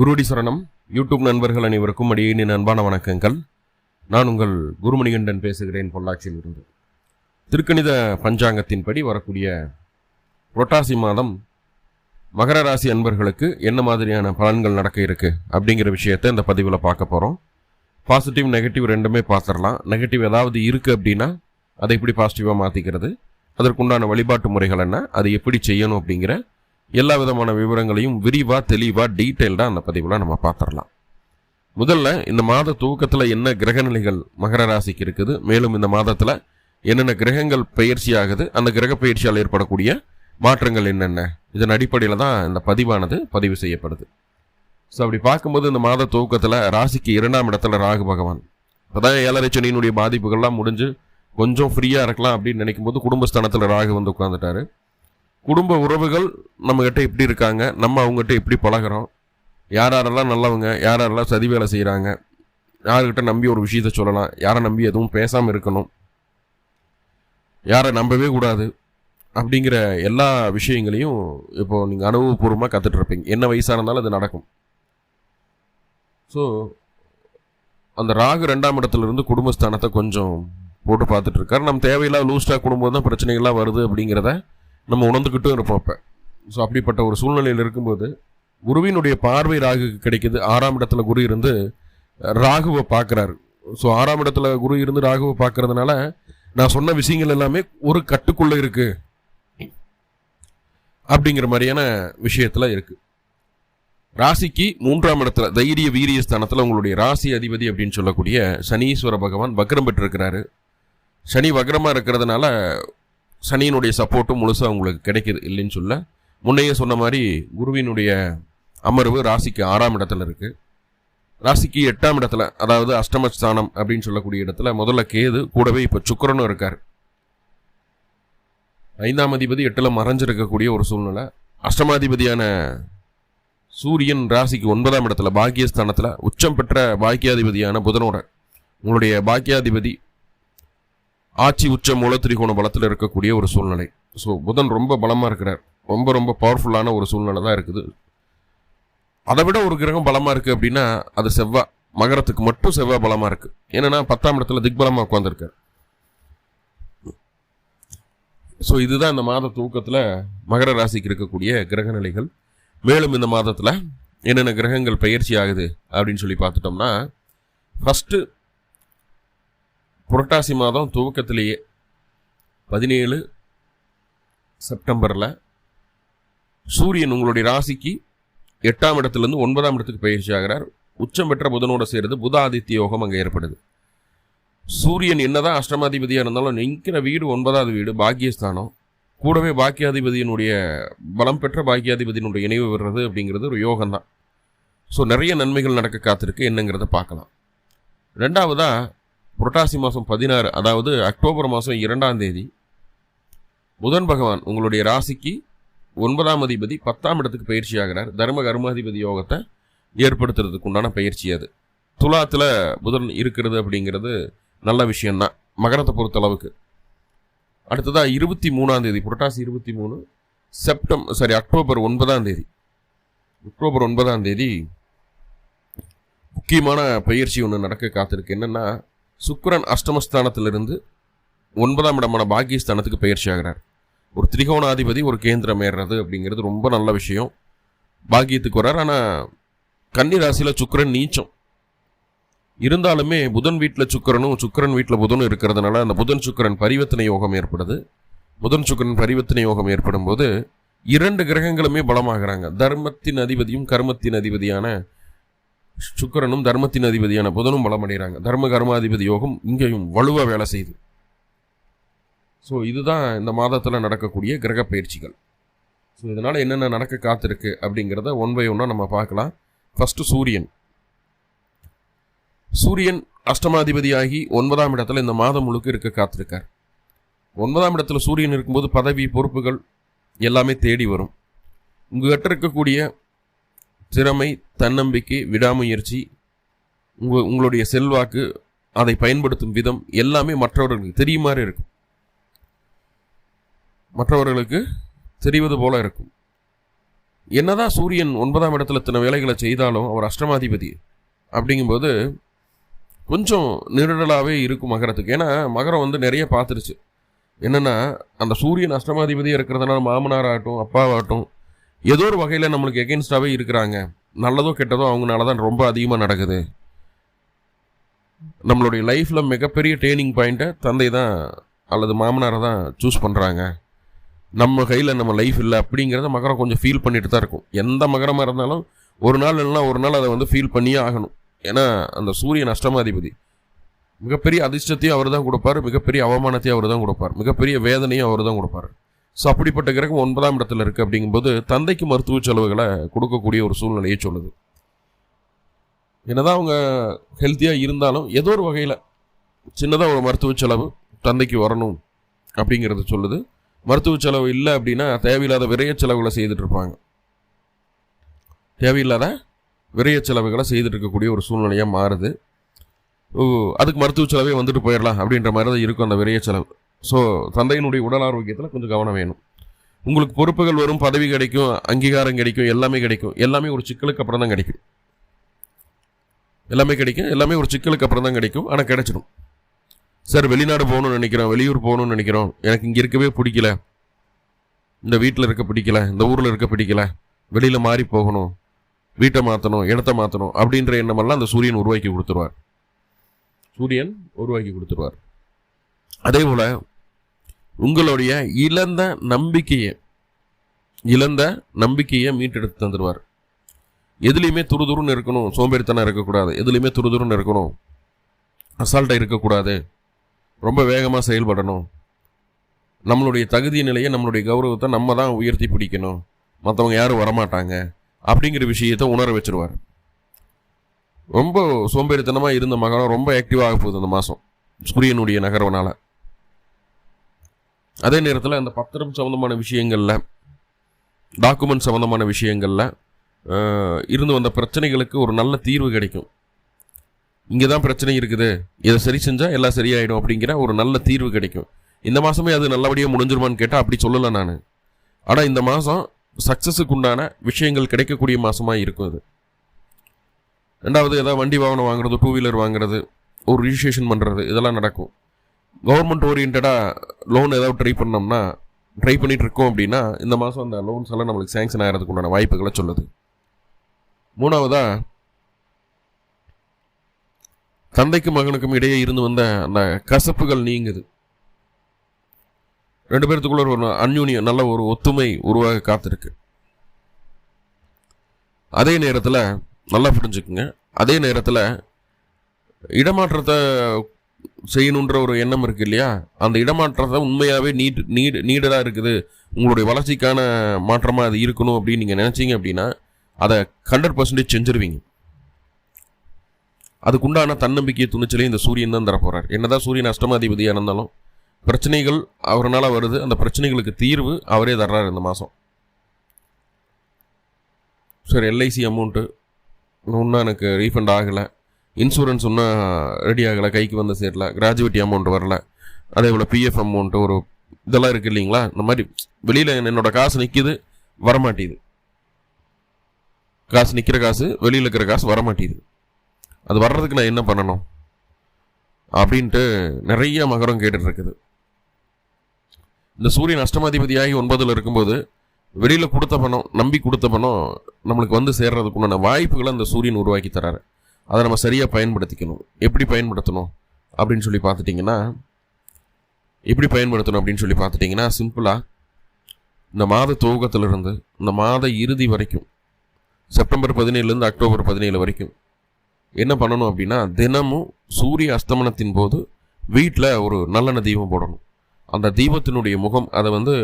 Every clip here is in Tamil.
குருடி சரணம். யூடியூப் நண்பர்கள் அனைவருக்கும் அடியின் அன்பான வணக்கங்கள். நான் உங்கள் குருமணிகண்டன் பேசுகிறேன் பொள்ளாச்சியில் இருந்து. திருக்கணித பஞ்சாங்கத்தின்படி வரக்கூடிய புரட்டாசி மாதம் மகர ராசி அன்பர்களுக்கு என்ன மாதிரியான பலன்கள் நடக்க இருக்கு அப்படிங்கிற விஷயத்தை இந்த பதிவில் பார்க்க போகிறோம் பாசிட்டிவ் நெகட்டிவ் ரெண்டுமே பார்த்துடலாம். நெகட்டிவ் ஏதாவது இருக்குது அப்படின்னா அதை எப்படி பாசிட்டிவாக மாற்றிக்கிறது அதற்குண்டான வழிபாட்டு முறைகள் என்ன? அதை எப்படி செய்யணும் அப்படிங்கிற எல்லா விதமான விவரங்களையும் விரிவாக தெளிவாக டீட்டெயில்டாக அந்த பதிவில் நம்ம பார்த்துடலாம் முதல்ல இந்த மாத துவக்கத்தில் என்ன கிரகநிலைகள் மகர ராசிக்கு இருக்குது மேலும் இந்த மாதத்தில் என்னென்ன கிரகங்கள் பயிற்சி ஆகுது அந்த கிரக பயிற்சியால் ஏற்படக்கூடிய மாற்றங்கள் என்னென்ன? இதன் அடிப்படையில் தான் இந்த பதிவானது பதிவு செய்யப்படுது. ஸோ அப்படி பார்க்கும்போது இந்த மாத துவக்கத்தில் ராசிக்கு இரண்டாம் இடத்துல ராகு பகவான். இப்போதான் ஏழரை சனியினுடைய பாதிப்புகள்லாம் முடிஞ்சு கொஞ்சம் ஃப்ரீயாக இருக்கலாம் அப்படின்னு நினைக்கும் போது குடும்பஸ்தானத்தில் ராகு வந்து உட்காந்துட்டாரு குடும்ப உறவுகள் நம்மக்கிட்ட எப்படி இருக்காங்க. நம்ம அவங்ககிட்ட எப்படி பழகுறோம். யார் யாரெல்லாம் நல்லவங்க யார் யாரெல்லாம் சதி வேலை செய்கிறாங்க யார்கிட்ட நம்பி ஒரு விஷயத்த சொல்லலாம் யாரை நம்பி எதுவும் பேசாமல் இருக்கணும் யாரை நம்பவே கூடாது அப்படிங்கிற எல்லா விஷயங்களையும் இப்போ நீங்கள் அனுபவபூர்வமாக கற்றுட்டு இருப்பீங்க என்ன வயசாக இருந்தாலும் அது நடக்கும். ஸோ அந்த ராகு ரெண்டாம் இடத்துல இருந்து குடும்பஸ்தானத்தை கொஞ்சம் போட்டு பார்த்துட்டு இருக்காரு. நம்ம தேவையில்லாத லூஸ்டாக குடும்பம் தான் பிரச்சனைகள்லாம் வருது அப்படிங்கிறத நம்ம உணர்ந்துக்கிட்டும் இருப்போம் அப்போ. ஸோ அப்படிப்பட்ட ஒரு சூழ்நிலையில் இருக்கும்போது குருவினுடைய பார்வை ராகுக்கு கிடைக்கிது. ஆறாம் இடத்துல குரு இருந்து ராகுவை பார்க்குறாரு. ஸோ ஆறாம் இடத்துல குரு இருந்து ராகுவை பார்க்கறதுனால நான் சொன்ன விஷயங்கள் எல்லாமே ஒரு கட்டுக்குள்ளே இருக்கு. அப்படிங்கிற மாதிரியான விஷயத்தில் இருக்கு. ராசிக்கு மூன்றாம் இடத்துல தைரிய வீரிய ஸ்தானத்தில் உங்களுடைய ராசி அதிபதி அப்படின்னு சொல்லக்கூடிய சனீஸ்வர பகவான் வக்ரம் பெற்றிருக்கிறாரு. சனி வக்ரமாக இருக்கிறதுனால சனியினுடைய சப்போர்ட்டும் முழுசாக உங்களுக்கு கிடைக்கிது இல்லைன்னு சொல்ல. முன்னையே சொன்ன மாதிரி குருவினுடைய அமர்வு ராசிக்கு ஆறாம் இடத்துல இருக்குது ராசிக்கு எட்டாம் இடத்துல அதாவது அஷ்டமஸ்தானம் அப்படின்னு சொல்லக்கூடிய இடத்துல முதல்ல கேது கூடவே இப்போ சுக்கரனும் இருக்கார். ஐந்தாம் அதிபதி எட்டில் மறைஞ்சிருக்கக்கூடிய ஒரு சூழ்நிலை. அஷ்டமாதிபதியான சூரியன் ராசிக்கு ஒன்பதாம் இடத்துல பாக்கியஸ்தானத்தில் உச்சம் பெற்ற பாக்கியாதிபதியான புதனோட. உங்களுடைய பாக்கியாதிபதி ஆட்சி உச்ச மூல திரிகோண பலத்தில் இருக்கக்கூடிய ஒரு சூழ்நிலை. ஸோ புதன் ரொம்ப பலமாக இருக்கிறார். ரொம்ப ரொம்ப பவர்ஃபுல்லான ஒரு சூழ்நிலை தான் இருக்குது. அதை விட ஒரு கிரகம் பலமாக இருக்குது அப்படின்னா அது செவ்வாய் மகரத்துக்கு மட்டும் செவ்வாய் பலமாக இருக்குது ஏன்னா பத்தாம் இடத்துல திக்பலமாக உட்காந்துருக்கார் ஸோ இதுதான் இந்த மாத தூக்கத்தில் மகர ராசிக்கு இருக்கக்கூடிய கிரக நிலைகள் மேலும் இந்த மாதத்தில் என்னென்ன கிரகங்கள் பயிற்சி ஆகுது அப்படின்னு சொல்லி பார்த்துட்டோம்னா ஃபஸ்ட்டு புரட்டாசி மாதம் துவக்கத்திலேயே பதினேழு செப்டம்பரில் சூரியன் உங்களுடைய ராசிக்கு எட்டாம் இடத்துலேருந்து ஒன்பதாம் இடத்துக்கு பயிற்சி ஆகிறார். உச்சம் பெற்ற புதனோடு சேர்ந்து புத ஆதித்ய யோகம் அங்கே ஏற்படுது. சூரியன் என்னதான் அஷ்டமாதிபதியாக இருந்தாலும் நிற்கிற வீடு ஒன்பதாவது வீடு பாக்கியஸ்தானம். கூடவே பாக்கியாதிபதியினுடைய பலம் பெற்ற பாக்கியாதிபதியினுடைய இணைவு வர்றது அப்படிங்கிறது ஒரு யோகம்தான். ஸோ நிறைய நன்மைகள் நடக்க காத்திருக்கு. என்னங்கிறத பார்க்கலாம். ரெண்டாவதாக புரட்டாசி மாதம் பதினாறு அதாவது அக்டோபர் மாதம் இரண்டாம் தேதி புதன் பகவான் உங்களுடைய ராசிக்கு ஒன்பதாம் அதிபதி பத்தாம் இடத்துக்கு பயிற்சி ஆகிறார். தர்ம கர்மாதிபதி யோகத்தை ஏற்படுத்துறதுக்கு உண்டான பயிற்சி அது. துலாத்தில் புதன் இருக்கிறது அப்படிங்கிறது நல்ல விஷயந்தான் மகரத்தை பொறுத்தளவுக்கு. அடுத்ததாக இருபத்தி மூணாம் தேதி புரட்டாசி இருபத்தி மூணு செப்டம் சாரி அக்டோபர் ஒன்பதாம் தேதி. அக்டோபர் ஒன்பதாம் தேதி முக்கியமான பயிற்சி ஒன்று நடக்க காத்திருக்கு. என்னென்னா சுக்கரன் அஷ்டமஸ்தானத்திலிருந்து ஒன்பதாம் இடமான பாக்கியஸ்தானத்துக்கு பயிற்சி ஆகிறார் ஒரு திரிகோணாதிபதி ஒரு கேந்திரம் ஏறுறது அப்படிங்கிறது ரொம்ப நல்ல விஷயம். பாக்கியத்துக்கு வர்றார். ஆனால் கன்னி ராசியில் சுக்கிரன் நீச்சம். இருந்தாலுமே புதன் வீட்டில் சுக்கிரனும் சுக்கிரன் வீட்டில் புதனும் இருக்கிறதுனால அந்த புதன் சுக்கரன் பரிவர்த்தனை யோகம் ஏற்படுது. புதன் சுக்கிரன் பரிவர்த்தனை யோகம் ஏற்படும் போது இரண்டு கிரகங்களுமே பலமாகிறாங்க. தர்மத்தின் அதிபதியும் கர்மத்தின் அதிபதியான சுக்கரனும் தர்மத்தின் அதிபதியான புதனும் பலமடைகிறாங்க தர்ம கர்மாதிபதி யோகம் இங்கேயும் வலுவாக வேலை செய்யுது. ஸோ இதுதான் இந்த மாதத்தில் நடக்கக்கூடிய கிரக பயிற்சிகள். ஸோ இதனால் என்னென்ன நடக்க காத்திருக்கு அப்படிங்கிறத ஒன் பை ஒன்னாக நம்ம பார்க்கலாம். ஃபஸ்ட்டு சூரியன். சூரியன் அஷ்டமாதிபதியாகி ஒன்பதாம் இடத்துல இந்த மாதம் முழுக்க இருக்க காத்திருக்கார். ஒன்பதாம் இடத்துல சூரியன் இருக்கும்போது பதவி பொறுப்புகள் எல்லாமே தேடி வரும். உங்ககிட்ட இருக்கக்கூடிய திறமை தன்னம்பிக்கை விடாமுயற்சி உங்க உங்களுடைய செல்வாக்கு அதை பயன்படுத்தும் விதம் எல்லாமே மற்றவர்களுக்கு தெரியுமாறு இருக்கும். மற்றவர்களுக்கு தெரிவது போல இருக்கும். என்னதான் சூரியன் ஒன்பதாம் இடத்துல இத்தனை வேலைகளை செய்தாலும் அவர் அஷ்டமாதிபதி அப்படிங்கும்போது கொஞ்சம் நிருடலாகவே இருக்கும் மகரத்துக்கு. ஏன்னா மகரம் வந்து நிறைய பார்த்துருச்சு. என்னென்னா அந்த சூரியன் அஷ்டமாதிபதியாக இருக்கிறதுனால மாமனாராகட்டும் அப்பாவாகட்டும் ஏதோ ஒரு வகையில் நம்மளுக்கு எகெயின்ஸ்டாகவே இருக்கிறாங்க. நல்லதோ கெட்டதோ அவங்கனால தான் ரொம்ப அதிகமாக நடக்குது. நம்மளுடைய லைஃப்பில் மிகப்பெரிய டேர்னிங் பாயிண்ட்டை தந்தை தான் அல்லது மாமனாரை தான் சூஸ் பண்ணுறாங்க நம்ம கையில் நம்ம லைஃப் இல்லை அப்படிங்கிறத மகரம் கொஞ்சம் ஃபீல் பண்ணிட்டு தான் இருக்கும். எந்த மகரமாக இருந்தாலும் ஒரு நாள் இல்லைன்னா ஒரு நாள் அதை வந்து ஃபீல் பண்ணியே ஆகணும். ஏன்னா அந்த சூரியன் அஷ்டமாதிபதி. மிகப்பெரிய அதிர்ஷ்டத்தையும் அவர் தான் கொடுப்பார். மிகப்பெரிய அவமானத்தையும் அவர் தான் கொடுப்பார். மிகப்பெரிய வேதனையும் அவர் தான் கொடுப்பார். ஸோ அப்படிப்பட்ட கிரகம் ஒன்பதாம் இடத்துல இருக்குது அப்படிங்கும்போது தந்தைக்கு மருத்துவ செலவுகளை கொடுக்கக்கூடிய ஒரு சூழ்நிலையை சொல்லுது. என்னதான் அவங்க ஹெல்த்தியாக இருந்தாலும் ஏதோ ஒரு வகையில் சின்னதாக ஒரு மருத்துவ செலவு தந்தைக்கு வரணும் அப்படிங்கிறத சொல்லுது. மருத்துவ செலவு இல்லை அப்படின்னா தேவையில்லாத விரைய செலவுகளை செய்துட்டு இருப்பாங்க. தேவையில்லாத விரைய செலவுகளை செய்துட்டு இருக்கக்கூடிய ஒரு சூழ்நிலையாக மாறுது. ஓ அதுக்கு மருத்துவ செலவே வந்துட்டு போயிடலாம் அப்படின்ற மாதிரி தான் இருக்கும் அந்த விரைய செலவு. ஸோ தந்தையினுடைய உடல் ஆரோக்கியத்தில் கொஞ்சம் கவனம் வேணும். உங்களுக்கு பொறுப்புகள் வரும் பதவி கிடைக்கும் அங்கீகாரம் கிடைக்கும் எல்லாமே கிடைக்கும். எல்லாமே ஒரு சிக்கலுக்கு அப்புறம் தான் கிடைக்கும். எல்லாமே கிடைக்கும் எல்லாமே ஒரு சிக்கலுக்கு அப்புறம் தான் கிடைக்கும் ஆனால் கிடைச்சிடும் சார் வெளிநாடு போகணும்னு நினைக்கிறோம் வெளியூர் போகணும்னு நினைக்கிறோம். எனக்கு இங்கே இருக்கவே பிடிக்கல. இந்த வீட்டில் இருக்க பிடிக்கல இந்த ஊரில் இருக்க பிடிக்கல. வெளியில் மாறி போகணும் வீட்டை மாற்றணும் இடத்த மாற்றணும் அப்படின்ற எண்ணமெல்லாம் அந்த சூரியன் உருவாக்கி கொடுத்துருவார். சூரியன் உருவாக்கி கொடுத்துருவார். அதே போல் உங்களுடைய இழந்த நம்பிக்கையை இழந்த நம்பிக்கையை மீட்டெடுத்து தந்துடுவார். எதுலேயுமே துருதுருன்னு இருக்கணும் சோம்பேறித்தனம் இருக்கக்கூடாது. எதுலேயுமே துருதுருன்னு இருக்கணும் அசால்ட்டாக இருக்கக்கூடாது. ரொம்ப வேகமாக செயல்படணும். நம்மளுடைய தகுதி நிலையை நம்மளுடைய கௌரவத்தை நம்ம தான் உயர்த்தி பிடிக்கணும். மற்றவங்க யாரும் வரமாட்டாங்க அப்படிங்கிற விஷயத்தை உணர வச்சுருவார். ரொம்ப சோம்பேறித்தனமாக இருந்த மகனும் ரொம்ப ஆக்டிவாக போகுது அந்த மாதம் சூரியனுடைய நகர்வனால். அதே நேரத்தில் அந்த பத்திரம் சம்மந்தமான விஷயங்களில் டாக்குமெண்ட் சம்மந்தமான விஷயங்களில் இருந்து வந்த பிரச்சனைகளுக்கு ஒரு நல்ல தீர்வு கிடைக்கும். இங்கே தான் பிரச்சனை இருக்குது. இதை சரி செஞ்சால் எல்லாம் சரியாயிடும் அப்படிங்கிற ஒரு நல்ல தீர்வு கிடைக்கும். இந்த மாதமே அது நல்லபடியாக முடிஞ்சிருமான்னு கேட்டால் அப்படி சொல்லலை நான். ஆனால் இந்த மாதம் சக்ஸஸுக்கு உண்டான விஷயங்கள் கிடைக்கக்கூடிய மாதமாக இருக்கும் அது. ரெண்டாவது ஏதாவது வண்டி வாகனம் வாங்குறது டூ வீலர் வாங்குறது ஒரு ரிஜிஸ்ட்ரேஷன் பண்ணுறது இதெல்லாம் நடக்கும். கவர்மெண்ட் ஓரியன்டாக லோன் ஏதாவது ட்ரை பண்ணோம்னா ட்ரை பண்ணிகிட்ருக்கோம் இருக்கோம் அப்படின்னா இந்த மாதம் அந்த லோன்ஸ் எல்லாம் நம்மளுக்கு சேங்ஷன் ஆகிறதுக்கு உண்டான வாய்ப்புகளை சொல்லுது. மூணாவதாக தந்தைக்கும் மகனுக்கும் இடையே இருந்து வந்த அந்த கசப்புகள் நீங்குது. ரெண்டு பேர்த்துக்குள்ள ஒரு அந்யூனியம் நல்ல ஒரு ஒத்துமை உருவாக காத்திருக்கு. அதே நேரத்தில் நல்லா புரிஞ்சுக்குங்க. அதே நேரத்தில் இடமாற்றத்தை செய்யணுன்ற ஒரு எண்ணம் இருக்கு இல்லையா? அந்த இடமாற்றத்தை உண்மையாகவே நீட் நீட் நீடடாக இருக்குது. உங்களுடைய வளர்ச்சிக்கான மாற்றமாக அது இருக்கணும் அப்படின்னு நீங்கள் நினச்சிங்க அப்படின்னா அதை ஹண்ட்ரட் பர்சன்டேஜ் செஞ்சிருவீங்க. அதுக்குண்டான தன்னம்பிக்கையை துணிச்சலையும் இந்த சூரியன் தான் தரப்போகிறார் என்னதான் சூரியன் அஷ்டமாதிபதியாக இருந்தாலும் பிரச்சனைகள் அவரால் வருது. அந்த பிரச்சனைகளுக்கு தீர்வு அவரே தர்றார் இந்த மாதம் சார் எல்ஐசி அமௌண்ட்டு இன்னும் எனக்கு ரீஃபண்ட் ஆகலை. இன்சூரன்ஸ் இன்னும் ரெடி ஆகலை கைக்கு வந்து சேரல கிராஜுவேட்டி அமௌண்ட் வரல. அதே போல் பிஎஃப் அமௌண்ட்டு ஒரு இதெல்லாம் இருக்குது இல்லைங்களா? இந்த மாதிரி வெளியில் என்னோடய காசு நிற்கிது வரமாட்டேது. காசு நிற்கிற காசு வெளியில் இருக்கிற காசு வரமாட்டேது. அது வர்றதுக்கு நான் என்ன பண்ணணும்? அப்படின்ட்டு நிறைய மகரம் கேட்டுட்ருக்குது இந்த சூரியன் அஷ்டமாதிபதியாகி ஒன்பதில் இருக்கும்போது வெளியில் கொடுத்த பணம் நம்பி கொடுத்த பணம் நம்மளுக்கு வந்து சேர்றதுக்குண்டான வாய்ப்புகளை அந்த சூரியன் உருவாக்கி தராரு. அதை நம்ம சரியாக பயன்படுத்திக்கணும். எப்படி பயன்படுத்தணும்? அப்படின்னு சொல்லி பார்த்துட்டிங்கன்னா எப்படி பயன்படுத்தணும் அப்படின்னு சொல்லி பார்த்துட்டிங்கன்னா சிம்பிளாக இந்த மாத துவக்கத்திலிருந்து இந்த மாத இறுதி வரைக்கும் செப்டம்பர் பதினேழுலேருந்து அக்டோபர் பதினேழு வரைக்கும் என்ன பண்ணணும் அப்படின்னா தினமும் சூரிய அஸ்தமனத்தின் போது வீட்டில் ஒரு நல்லெண்ணெய் தீபம் போடணும். அந்த தீபத்தினுடைய முகம் அதை வந்து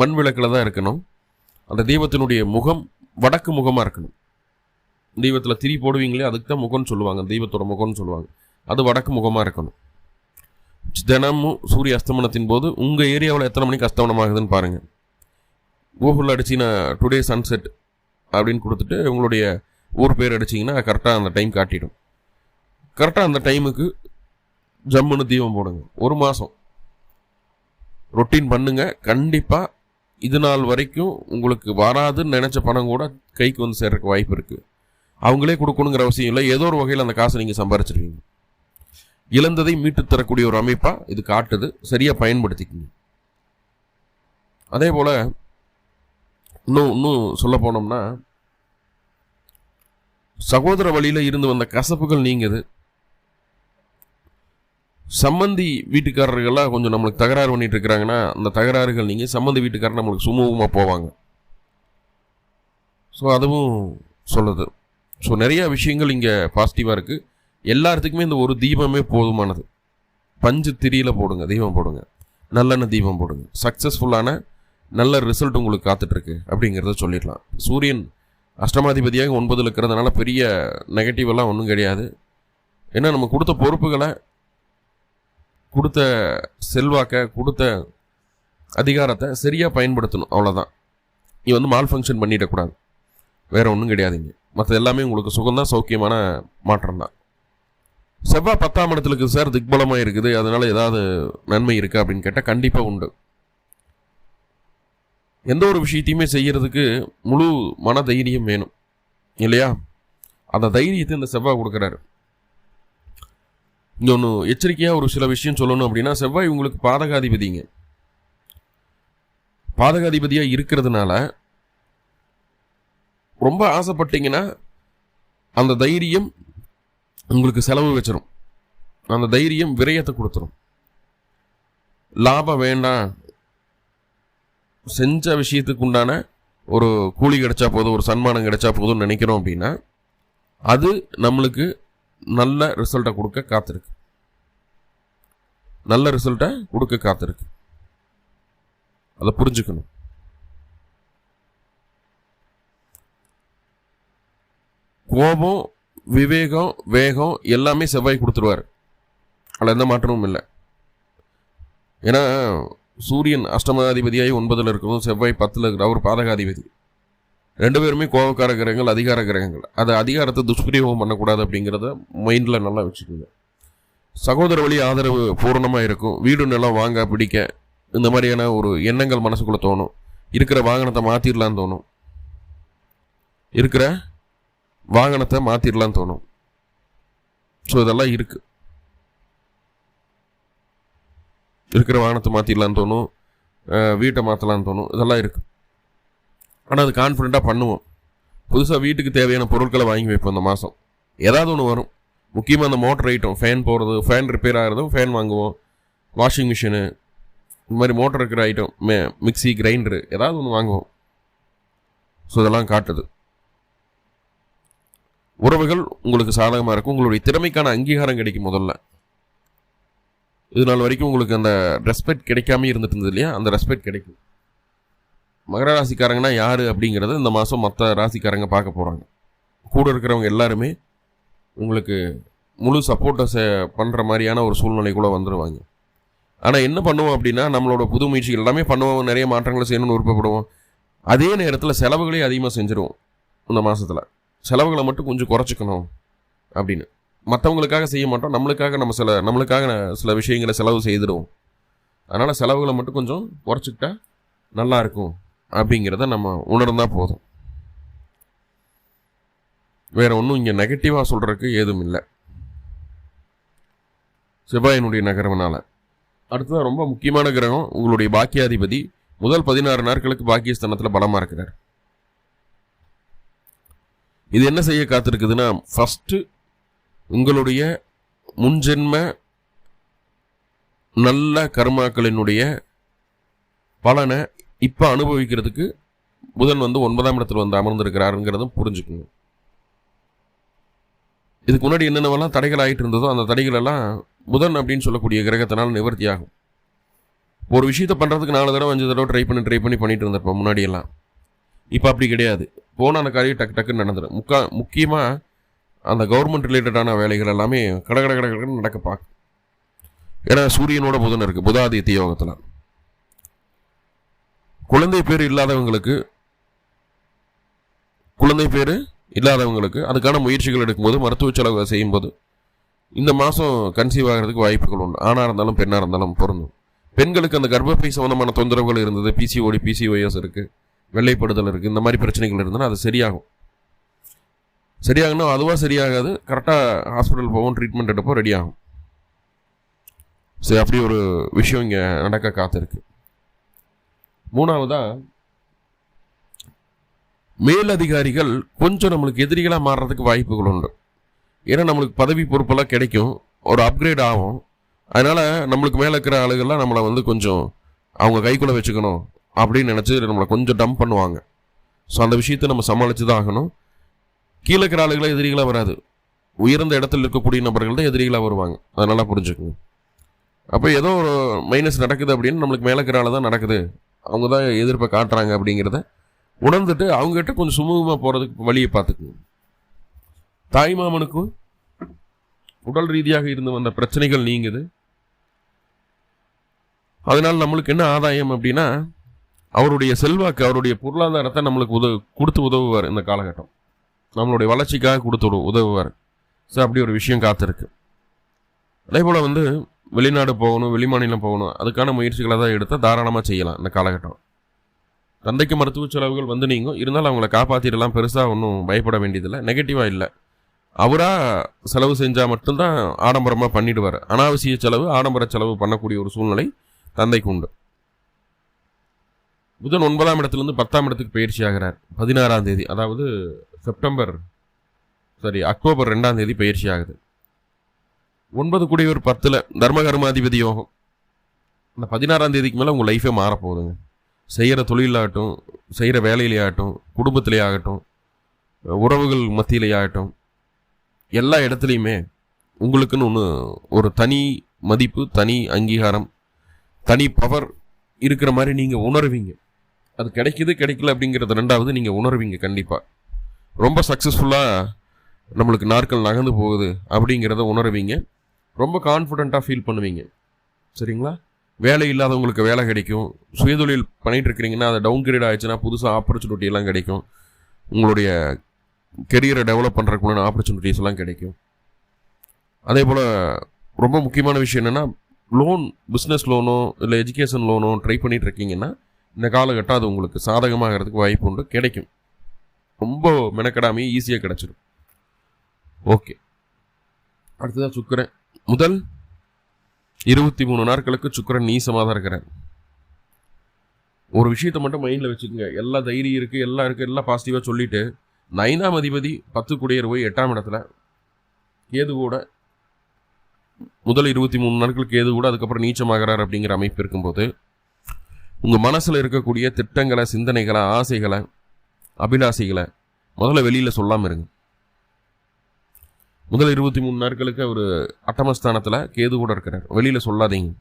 மண் விளக்கில் தான் இருக்கணும். அந்த தீபத்தினுடைய முகம் வடக்கு முகமாக இருக்கணும். தெய்வத்தில் திரி போடுவீங்களே அதுக்கு தான் முகம்னு சொல்லுவாங்க. தெய்வத்தோட முகம்னு சொல்லுவாங்க. அது வடக்கு முகமாக இருக்கணும். தினமும் சூரிய அஸ்தமனத்தின் போது உங்கள் ஏரியாவில் எத்தனை மணிக்கு அஸ்தமனம் ஆகுதுன்னு பாருங்கள் கூகுளில் அடிச்சு நான் டுடே சன்செட் அப்படின்னு கொடுத்துட்டு உங்களுடைய ஊர் பேர் அடிச்சிங்கன்னா கரெக்டாக அந்த டைம் காட்டிடும். கரெக்டாக அந்த டைமுக்கு ஜம்முன்னு தீபம் போடுங்க. ஒரு மாதம் ரொட்டீன் பண்ணுங்க. கண்டிப்பாக இது நாள் வரைக்கும் உங்களுக்கு வராதுன்னு நினச்ச பணம் கூட கைக்கு வந்து சேர்றதுக்கு வாய்ப்பு இருக்குது அவங்களே கொடுக்கணுங்கிற அவசியம் இல்லை. ஏதோ ஒரு வகையில் அந்த காசை நீங்கள் சம்பாரிச்சிருவீங்க. இழந்ததை மீட்டு தரக்கூடிய ஒரு அமைப்பாக இது காட்டுது. சரியாக பயன்படுத்திக்கிங்க. அதே போல் இன்னும் இன்னும் சொல்ல போனோம்னா சகோதர வழியில் இருந்து வந்த கசப்புகள் நீங்குது. சம்மந்தி வீட்டுக்காரர்கள்லாம் கொஞ்சம் நம்மளுக்கு தகராறு பண்ணிட்டு இருக்கிறாங்கன்னா அந்த தகராறுகள் நீங்கள் சம்மந்தி வீட்டுக்காரர் நம்மளுக்கு சுமூகமாக போவாங்க. ஸோ அதுவும் சொல்லுது. ஸோ நிறையா விஷயங்கள் இங்கே பாசிட்டிவாக இருக்குது எல்லாத்துக்குமே இந்த ஒரு தீபமே போதுமானது. பஞ்சு திரியில் போடுங்க தீபம் போடுங்க. நல்லெண்ணெய் தீபம் போடுங்க. சக்ஸஸ்ஃபுல்லான நல்ல ரிசல்ட் உங்களுக்கு காத்துட்ருக்கு அப்படிங்கிறத சொல்லிடலாம். சூரியன் அஷ்டமாதிபதியாக ஒன்பதில் இருக்கிறதுனால பெரிய நெகட்டிவெல்லாம் ஒன்றும் கிடையாது. ஏன்னா நம்ம கொடுத்த பொறுப்புகளை கொடுத்த செல்வாக்கை கொடுத்த அதிகாரத்தை சரியாக பயன்படுத்தணும். அவ்வளோதான் நீ வந்து மால் ஃபங்க்ஷன் பண்ணிடக்கூடாது. வேறு ஒன்றும் கிடையாதுங்க மற்ற எல்லாமே உங்களுக்கு சுகம்தான் சௌக்கியமான மாற்றம் தான் செவ்வாய் பத்தாம் இடத்துல இருக்குது சார் திக்பலமாக இருக்குது. அதனால் ஏதாவது நன்மை இருக்கா அப்படின்னு கேட்டால் கண்டிப்பாக உண்டு. எந்த ஒரு விஷயத்தையுமே செய்கிறதுக்கு முழு மன தைரியம் வேணும். இல்லையா? அந்த தைரியத்தை இந்த செவ்வாய் கொடுக்குறாரு. இன்னொன்று ஒன்று எச்சரிக்கையாக ஒரு சில விஷயம் சொல்லணும் அப்படின்னா செவ்வாய் உங்களுக்கு பாதகாதிபதிங்க. பாதகாதிபதியாக இருக்கிறதுனால ரொம்ப ஆசைப்பட்டீங்கன்னா அந்த தைரியம் உங்களுக்கு செலவு வச்சிரும். அந்த தைரியம் விரயத்தை கொடுத்துரும். லாபம் வேண்டாம். செஞ்ச விஷயத்துக்கு உண்டான ஒரு கூலி கிடைச்சா போதும் ஒரு சன்மானம் கிடைச்சா போதும்னு நினைக்கிறோம் அப்படின்னா அது நம்மளுக்கு நல்ல ரிசல்ட்டை கொடுக்க காத்திருக்கு. நல்ல ரிசல்ட்டை கொடுக்க காத்திருக்கு. அதை புரிஞ்சுக்கணும். கோபம் விவேகம் வேகம் எல்லாமே செவ்வாய் கொடுத்துருவார். அதில் எந்த மாற்றமும் இல்லை. ஏன்னா சூரியன் அஷ்டமாதிபதியாகி ஒன்பதில் இருக்கிறதும் செவ்வாய் பத்தில் இருக்கிற அவர் பாதகாதிபதி. ரெண்டு பேருமே கோபக்கார கிரகங்கள் அதிகார கிரகங்கள். அது அதிகாரத்தை துஷ்பிரயோகம் பண்ணக்கூடாது அப்படிங்கிறத மைண்டில் நல்லா வச்சுக்கோங்க. சகோதர வழி ஆதரவு பூரணமாக இருக்கும். வீடு நிலம் வாங்க பிடிக்க. இந்த மாதிரியான ஒரு எண்ணங்கள் மனசுக்குள்ளே தோணும். இருக்கிற வாகனத்தை மாற்றிடலான்னு தோணும். இருக்கிற வாகனத்தை மாற்றிடலான்னு தோணும். ஸோ இதெல்லாம் இருக்குது இருக்கிற வாகனத்தை மாற்றிடலான்னு தோணும். வீட்டை மாற்றலான்னு தோணும். இதெல்லாம் இருக்குது ஆனால் அது கான்ஃபிடண்ட்டாக பண்ணுவோம். புதுசாக வீட்டுக்கு தேவையான பொருட்களை வாங்கி வைப்போம் இந்த மாதம் ஏதாவது ஒன்று வரும். முக்கியமாக அந்த மோட்டர் ஐட்டம் ஃபேன் போகிறது ஃபேன் ரிப்பேர் ஆகிறதும் ஃபேன் வாங்குவோம். வாஷிங் மிஷினு இந்த மாதிரி மோட்டர் இருக்கிற ஐட்டம் மே மிக்சி கிரைண்டரு ஏதாவது ஒன்று வாங்குவோம். ஸோ இதெல்லாம் காட்டுது. உறவுகள் உங்களுக்கு சாதகமாக இருக்கும். உங்களுடைய திறமைக்கான அங்கீகாரம் கிடைக்கும் முதல்ல. இது நாள் வரைக்கும் உங்களுக்கு அந்த ரெஸ்பெக்ட் கிடைக்காம இருந்துட்டு இருந்தது இல்லையா? அந்த ரெஸ்பெக்ட் கிடைக்கும். மகர ராசிக்காரங்கன்னா யார் அப்படிங்கிறத இந்த மாதம் மற்ற ராசிக்காரங்க பார்க்க போகிறாங்க கூட இருக்கிறவங்க எல்லாருமே உங்களுக்கு முழு சப்போர்ட்டை ச பண்ணுற மாதிரியான ஒரு சூழ்நிலை கூட வந்துடுவாங்க ஆனால் என்ன பண்ணுவோம் அப்படின்னா நம்மளோட புது முயற்சிகள் எல்லாமே பண்ணுவோம். நிறைய மாற்றங்களை செய்யணும்னு விருப்பப்படுவோம். அதே நேரத்தில் செலவுகளையும் அதிகமாக செஞ்சுருவோம். இந்த மாதத்தில் செலவுகளை மட்டும் கொஞ்சம் குறைச்சிக்கணும் அப்படின்னு. மற்றவங்களுக்காக செய்ய மாட்டோம். நம்மளுக்காக நம்ம சில நம்மளுக்காக சில விஷயங்களை செலவு செய்திடுவோம். அதனால் செலவுகளை மட்டும் கொஞ்சம் குறைச்சிக்கிட்டா நல்லா இருக்கும் அப்படிங்கிறத நம்ம உணர்ந்தால் போதும். வேற ஒன்றும் இங்கே நெகட்டிவாக சொல்கிறதுக்கு ஏதும் இல்லை. செவ்வாயினுடைய நகரவனால. அடுத்ததான் ரொம்ப முக்கியமான கிரகம் உங்களுடைய பாக்கியாதிபதி. முதல் பதினாறு நாட்களுக்கு பாக்கியஸ்தானத்தில் பலமாக இருக்கிறார். இது என்ன செய்ய காத்திருக்குதுன்னா ஃபஸ்ட்டு உங்களுடைய முன்ஜென்ம நல்ல கர்மாக்களினுடைய பலனை இப்போ அனுபவிக்கிறதுக்கு புதன் வந்து ஒன்பதாம் இடத்துல வந்து அமர்ந்திருக்கிறாருங்கிறதும் புரிஞ்சுக்குங்க இதுக்கு முன்னாடி என்னென்னவெல்லாம் தடைகள் ஆகிட்டு இருந்ததோ அந்த தடைகளெல்லாம் புதன் அப்படின்னு சொல்லக்கூடிய கிரகத்தினால் நிவர்த்தி ஆகும் ஒரு விஷயத்தை பண்ணுறதுக்கு நாலு தடவை அஞ்சு தடவை ட்ரை பண்ணி ட்ரை பண்ணி பண்ணிட்டு இருந்திருப்போம் முன்னாடியெல்லாம். இப்போ அப்படி கிடையாது. போன அந்த காரியம் டக்கு டக்குன்னு நடந்துடும். முக்கா முக்கியமாக அந்த கவர்மெண்ட் ரிலேட்டடான வேலைகள் எல்லாமே கட கட கட கடன்னு நடக்க பார்க்கும் ஏன்னா சூரியனோட புதன் இருக்குது புதாதித்ய யோகத்தில். குழந்தை பேர் இல்லாதவங்களுக்கு குழந்தை பேர் இல்லாதவங்களுக்கு அதுக்கான முயற்சிகள் எடுக்கும்போது மருத்துவ செலவு செய்யும்போது இந்த மாதம் கன்சீவ் ஆகிறதுக்கு வாய்ப்புகள் உண்டு. ஆணாக இருந்தாலும் பெண்ணாக இருந்தாலும் பொருந்தும். பெண்களுக்கு அந்த கர்ப்பப்பை சம்பந்தமான தொந்தரவுகள் இருந்தது பிசிஓடி பிசிஓஎஸ் இருக்குது வெள்ளைப்படுதல் இருக்குது இந்த மாதிரி பிரச்சனைகள் இருந்ததுன்னா அது சரியாகும். சரியாகணும் அதுவாக சரியாகாது கரெக்டாக ஹாஸ்பிட்டல் போவோம் ட்ரீட்மெண்ட் எடுப்போம் ரெடி ஆகும். சரி அப்படி ஒரு விஷயம் இங்கே நடக்க காத்திருக்கு. மூணாவதாக மேலதிகாரிகள் கொஞ்சம் நம்மளுக்கு எதிரிகளாக மாறுறதுக்கு வாய்ப்புகள் உண்டு. ஏன்னா நம்மளுக்கு பதவி பொறுப்பெல்லாம் கிடைக்கும் ஒரு அப்கிரேட் ஆகும். அதனால் நம்மளுக்கு மேலே இருக்கிற ஆளுகள்லாம் நம்மளை வந்து கொஞ்சம் அவங்க கைக்குள்ளே வச்சுக்கணும். அப்படின்னு நினச்சி நம்மளை கொஞ்சம் டம்ப் பண்ணுவாங்க. ஸோ அந்த விஷயத்தை நம்ம சமாளித்து தான் ஆகணும். கீழே இருக்கிற ஆளுகளை எதிரிகளாக வராது. உயர்ந்த இடத்துல இருக்கக்கூடிய நபர்கள் தான் எதிரிகளாக வருவாங்க. அதை நல்லா புரிஞ்சுக்கணும் அப்போ ஏதோ ஒரு மைனஸ் நடக்குது அப்படின்னு நம்மளுக்கு மேலே இருக்கிற ஆள் தான் நடக்குது. அவங்க தான் எதிர்ப்பை காட்டுறாங்க அப்படிங்கிறத உணர்ந்துட்டு அவங்ககிட்ட கொஞ்சம் சுமூகமாக போகிறதுக்கு வழியை பார்த்துக்குங்க. தாய்மாமனுக்கும் உடல் ரீதியாக இருந்து வந்த பிரச்சனைகள் நீங்குது. அதனால் நம்மளுக்கு என்ன ஆதாயம் அப்படின்னா அவருடைய செல்வாக்கு அவருடைய பொருளாதாரத்தை நம்மளுக்கு உதவு கொடுத்து உதவுவார் இந்த காலகட்டம். நம்மளுடைய வளர்ச்சிக்காக கொடுத்து உதவு- உதவுவார். ஸோ அப்படி ஒரு விஷயம் காத்திருக்கு. அதே போல் வந்து வெளிநாடு போகணும் வெளிமாநிலம் போகணும் அதுக்கான முயற்சிகளை தான் எடுத்தால் தாராளமாக செய்யலாம் இந்த காலகட்டம். தந்தைக்கு மருத்துவ செலவுகள் வந்து நீங்கள் இருந்தாலும் அவங்கள காப்பாற்றிடலாம் பெருசாக ஒன்றும் பயப்பட வேண்டியதில்லை. நெகட்டிவாக இல்லை. அவராக செலவு செஞ்சால் மட்டும்தான் ஆடம்பரமாக பண்ணிடுவார். அனாவசிய செலவு ஆடம்பர செலவு பண்ணக்கூடிய ஒரு சூழ்நிலை தந்தைக்கு உண்டு. புதன் ஒன்பதாம் இடத்துலேருந்து பத்தாம் இடத்துக்கு பயிற்சி ஆகிறார். பதினாறாம் தேதி அதாவது செப்டம்பர் சாரி அக்டோபர் ரெண்டாம் தேதி பயிற்சி ஆகுது. ஒன்பது கூடியவர் பத்தில் தர்மகர்மாதிபதி யோகம். அந்த பதினாறாம் தேதிக்கு மேலே உங்கள் லைஃபே மாறப்போகுதுங்க. செய்கிற தொழிலாகட்டும் செய்கிற வேலையிலே ஆகட்டும் குடும்பத்திலே ஆகட்டும் உறவுகள் மத்தியிலே ஆகட்டும் எல்லா இடத்துலையுமே உங்களுக்குன்னு ஒன்று ஒரு தனி மதிப்பு தனி அங்கீகாரம் தனி பவர் இருக்கிற மாதிரி நீங்கள் உணர்வீங்க. அது கிடைக்குது கிடைக்கல அப்படிங்கிறது ரெண்டாவது நீங்கள் உணர்வீங்க கண்டிப்பாக ரொம்ப சக்ஸஸ்ஃபுல்லாக நம்மளுக்கு நாட்கள் நகர்ந்து போகுது அப்படிங்கிறத உணர்வீங்க. ரொம்ப கான்ஃபிடெண்ட்டாக ஃபீல் பண்ணுவீங்க. சரிங்களா? வேலை இல்லாதவங்களுக்கு வேலை கிடைக்கும். சுயதொழில் பண்ணிகிட்ருக்கிறீங்கன்னா இருக்கிறீங்கன்னா அது டவுன் கிரேட் ஆயிடுச்சுன்னா புதுசாக ஆப்பர்ச்சுனிட்டி எல்லாம் கிடைக்கும். உங்களுடைய கெரியரை டெவலப் பண்ணுறதுக்குள்ள ஆப்பர்ச்சுனிட்டிஸ் எல்லாம் கிடைக்கும். அதே போல் ரொம்ப முக்கியமான விஷயம் என்னென்னா லோன் பிஸ்னஸ் லோனோ இல்லை எஜுகேஷன் லோனோ ட்ரை பண்ணிகிட்ருக்கீங்கன்னா இந்த காலகட்டம் அது உங்களுக்கு சாதகமாகிறதுக்கு வாய்ப்பு உண்டு கிடைக்கும். ரொம்ப மெனக்கடாமே ஈஸியாக கிடச்சிடும் ஓகே. அடுத்ததான் சுக்கரன். முதல் இருபத்தி மூணு நாட்களுக்கு சுக்கரன் நீசமாக தான் இருக்கிறார். ஒரு விஷயத்தை மட்டும் மைண்டில் வச்சுக்கோங்க. எல்லா தைரியம் இருக்குது எல்லாம் இருக்குது எல்லாம் பாசிட்டிவாக சொல்லிட்டு இந்த ஐந்தாம் அதிபதி பத்து குடியர் போய் எட்டாம் இடத்துல கேது கூட முதல் இருபத்தி மூணு நாட்களுக்கு கேது கூட அதுக்கப்புறம் நீச்சமாகிறார் அப்படிங்கிற அமைப்பு இருக்கும்போது உங்கள் மனசில் இருக்கக்கூடிய திட்டங்களை சிந்தனைகளை ஆசைகளை அபிலாசைகளை முதல்ல வெளியில் சொல்லாமல் இருங்க. முதல் இருபத்தி மூணு நாட்களுக்கு அவர் அட்டமஸ்தானத்தில் கேது கூட இருக்கிறார். வெளியில் சொல்லாதீங்க.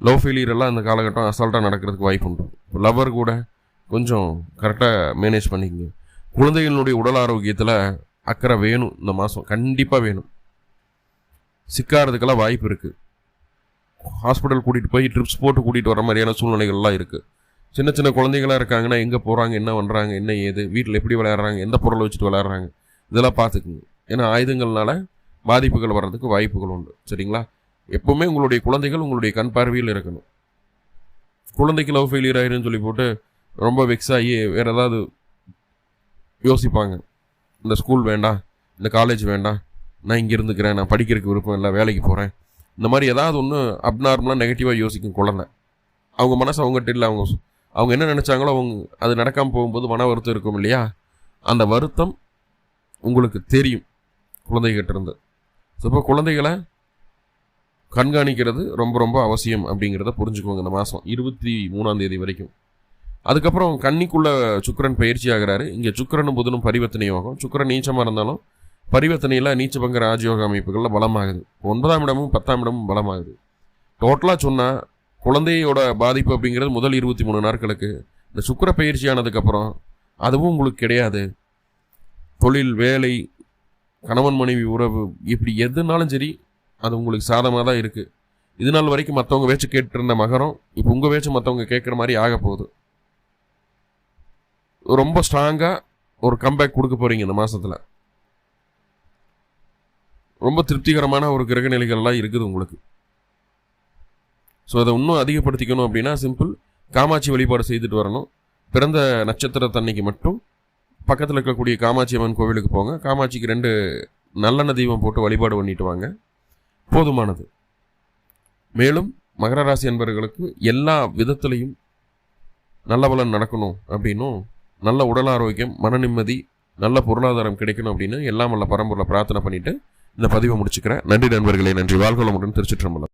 லவ் ஃபெயிலியர் எல்லாம் இந்த காலகட்டம் அசால்ட்டாக நடக்கிறதுக்கு வாய்ப்பு உண்டு. லவ்வர் கூட கொஞ்சம் கரெக்டாக மேனேஜ் பண்ணிக்கங்க. குழந்தைகளுடைய உடல் ஆரோக்கியத்தில் அக்கறை வேணும் இந்த மாதம் கண்டிப்பாக வேணும். சிக்காரதுக்கெல்லாம் வாய்ப்பு இருக்குது ஹாஸ்பிட்டல் கூட்டிகிட்டு போய் ட்ரிப்ஸ் போட்டு கூட்டிகிட்டு வர மாதிரியான சூழ்நிலைகள்லாம் இருக்குது சின்ன சின்ன குழந்தைகளாக இருக்காங்கன்னா எங்கே போகிறாங்க என்ன பண்ணுறாங்க என்ன ஏது வீட்டில் எப்படி விளையாடுறாங்க எந்த பொருளை வச்சுட்டு விளையாடுறாங்க இதெல்லாம் பார்த்துக்குங்க. ஏன்னா ஆயுதங்கள்னால பாதிப்புகள் வர்றதுக்கு வாய்ப்புகள் உண்டு. சரிங்களா? எப்போவுமே உங்களுடைய குழந்தைகள் உங்களுடைய கண் பார்வையில் இருக்கணும். குழந்தைக்கு லவ் ஃபெயிலியர் ஆயிருன்னு சொல்லி போட்டு ரொம்ப வெக்ஸ் ஆகி வேறு ஏதாவது யோசிப்பாங்க. இந்த ஸ்கூல் வேண்டாம் இந்த காலேஜ் வேண்டாம் நான் இங்கே இருந்துக்கிறேன் நான் படிக்கிறதுக்கு விருப்பம் இல்லை வேலைக்கு போகிறேன் இந்த மாதிரி ஏதாவது ஒன்று அப்நார்மலாக நெகட்டிவாக யோசிக்கும் குழந்தை. அவங்க மனசு அவங்ககிட்ட இல்லை அவங்க அவங்க என்ன நினச்சாங்களோ அவங்க அது நடக்காமல் போகும்போது மன வருத்தம் இருக்கும் இல்லையா? அந்த வருத்தம் உங்களுக்கு தெரியும் குழந்தைகிட்ட இருந்து. ஸோ இப்போ குழந்தைகளை கண்காணிக்கிறது ரொம்ப ரொம்ப அவசியம் அப்படிங்கிறத புரிஞ்சுக்கோங்க இந்த மாதம் இருபத்தி மூணாம் தேதி வரைக்கும். அதுக்கப்புறம் கன்னிக்குள்ளே சுக்கிரன் பயிற்சி ஆகிறாரு. இங்கே சுக்கரனும் புதனும் பரிவர்த்தனை ஆகும். சுக்கிரன் நீச்சமாக இருந்தாலும் பரிவர்த்தனையில் நீச்சபங்க ராஜயோக அமைப்புகளில் பலமாகுது. ஒன்பதாம் இடமும் பத்தாம் இடமும் பலமாகுது. டோட்டலாக சொன்னால் குழந்தையோட பாதிப்பு அப்படிங்கிறது முதல் இருபத்தி மூணு நாட்களுக்கு. இந்த சுக்கிர பயிற்சி ஆனதுக்கப்புறம் அதுவும் உங்களுக்கு கிடையாது. தொழில் வேலை கணவன் மனைவி உறவு இப்படி எதுனாலும் சரி அது உங்களுக்கு சாதமாக தான் இருக்குது இது நாள் வரைக்கும் மற்றவங்க வேச்சு கேட்டிருந்த மகரம் இப்போ உங்கள் வேச்சு மற்றவங்க கேட்குற மாதிரி ஆக போகுது. ரொம்ப ஸ்ட்ராங்காக ஒரு கம்பேக் கொடுக்க போகிறீங்க இந்த மாதத்தில் ரொம்ப திருப்திகரமான ஒரு கிரக நிலைகள்லாம் இருக்குது உங்களுக்கு. ஸோ அதை இன்னும் அதிகப்படுத்திக்கணும் அப்படின்னா சிம்பிள் காமாட்சி வழிபாடு செய்துட்டு வரணும். பிறந்த நட்சத்திர தன்னைக்கு மட்டும் பக்கத்தில் இருக்கக்கூடிய காமாட்சி அம்மன் கோவிலுக்கு போங்க. காமாட்சிக்கு ரெண்டு நல்லெண்ணெய் தீபம் போட்டு வழிபாடு பண்ணிட்டு வாங்க. போதுமானது. மேலும் மகர ராசி என்பவர்களுக்கு எல்லா விதத்திலையும் நல்ல பலன் நடக்கணும் அப்படின்னும் நல்ல உடல் ஆரோக்கியம் மன நிம்மதி நல்ல பொருளாதாரம் கிடைக்கணும் அப்படின்னு எல்லாம் வல்ல பரம்பரில் பிரார்த்தனை பண்ணிவிட்டு இந்த பதிவை முடிச்சுக்கிறேன். நன்றி நண்பர்களே. நன்றி. வாழ்வளமுடன் திருச்சிற்றம்பலம்.